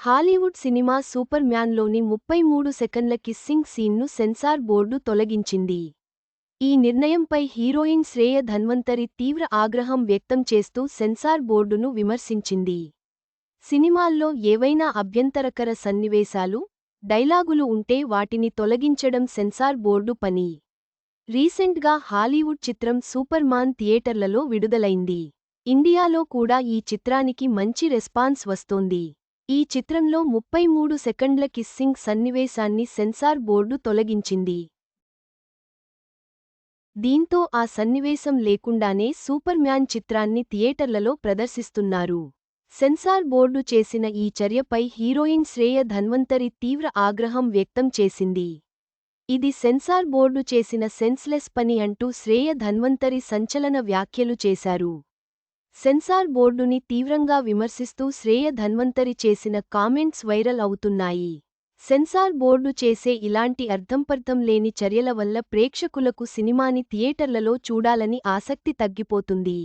Hollywood cinema super మ్యాన్లోని ముప్పై మూడు సెకన్ల కిస్సింగ్ సీన్ను సెన్సార్ బోర్డు తొలగించింది. ఈ నిర్ణయంపై హీరోయిన్ శ్రేయ ధన్వంతరి తీవ్ర ఆగ్రహం వ్యక్తం చేస్తూ సెన్సార్ బోర్డును విమర్శించింది. సినిమాల్లో ఏవైనా అభ్యంతరకర సన్నివేశాలు డైలాగులు ఉంటే వాటిని తొలగించడం సెన్సార్ బోర్డు పని. రీసెంట్గా హాలీవుడ్ చిత్రం సూపర్మాన్ థియేటర్లలో విడుదలైంది. ఇండియాలో కూడా ఈ చిత్రానికి మంచి రెస్పాన్స్ వస్తోంది. ఈ చిత్రంలో ముప్పై మూడు సెకండ్ల కిస్సింగ్ సన్నివేశాన్ని సెన్సార్ బోర్డు తొలగించింది. దీంతో ఆ సన్నివేశం లేకుండానే సూపర్ మ్యాన్ చిత్రాన్ని థియేటర్లలో ప్రదర్శిస్తున్నారు. సెన్సార్ బోర్డు చేసిన ఈ చర్యపై హీరోయిన్ శ్రేయ ధన్వంతరి తీవ్ర ఆగ్రహం వ్యక్తం చేసింది. ఇది సెన్సార్ బోర్డు చేసిన సెన్స్లెస్ పని అంటూ శ్రేయ ధన్వంతరి సంచలన వ్యాఖ్యలు చేశారు. సెన్సార్ బోర్డుని తీవ్రంగా విమర్శిస్తూ శ్రేయ ధన్వంతరి చేసిన కామెంట్స్ వైరల్ అవుతున్నాయి. సెన్సార్ బోర్డు చేసే ఇలాంటి అర్థంపర్థం లేని చర్యల వల్ల ప్రేక్షకులకు సినిమాని థియేటర్లలో చూడాలని ఆసక్తి తగ్గిపోతుంది.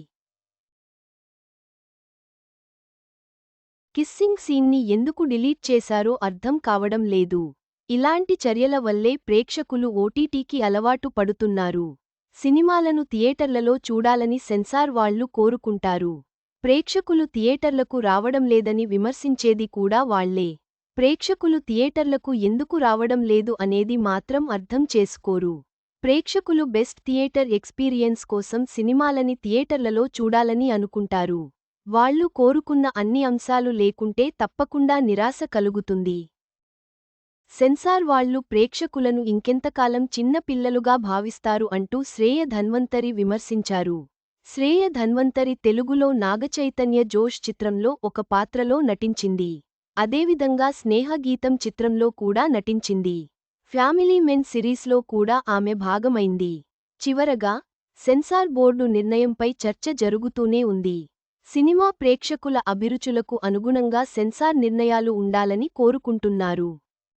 కిస్సింగ్ సీన్ని ఎందుకు డిలీట్ చేశారో అర్థం కావడం లేదు. ఇలాంటి చర్యల వల్లే ప్రేక్షకులు ఓటీటీకి అలవాటు పడుతున్నారు. సినిమాలను థియేటర్లలో చూడాలని సెన్సార్ వాళ్ళు కోరుకుంటారు. ప్రేక్షకులు థియేటర్లకు రావడం లేదని విమర్శించేది కూడా వాళ్ళే. ప్రేక్షకులు థియేటర్లకు ఎందుకు రావడం లేదు అనేది మాత్రం అర్థం చేసుకోరు. ప్రేక్షకులు బెస్ట్ థియేటర్ ఎక్స్పీరియన్స్ కోసం సినిమాలని థియేటర్లలో చూడాలని అనుకుంటారు. వాళ్ళు కోరుకున్న అన్ని అంశాలు లేకుంటే తప్పకుండా నిరాశ కలుగుతుంది. సెన్సార్ వాళ్ళు ప్రేక్షకులను ఇంకెంతకాలం చిన్న పిల్లలుగా భావిస్తారు అంటూ శ్రేయ ధన్వంతరి విమర్శించారు. శ్రేయ ధన్వంతరి తెలుగులో నాగచైతన్య జోష్ చిత్రంలో ఒక పాత్రలో నటించింది. అదేవిధంగా స్నేహగీతం చిత్రంలో కూడా నటించింది. ఫ్యామిలీ మెన్ సిరీస్లో కూడా ఆమె భాగమైంది. చివరగా సెన్సార్ బోర్డు నిర్ణయంపై చర్చ జరుగుతూనే ఉంది. సినిమా ప్రేక్షకుల అభిరుచులకు అనుగుణంగా సెన్సార్ నిర్ణయాలు ఉండాలని కోరుకుంటున్నారు.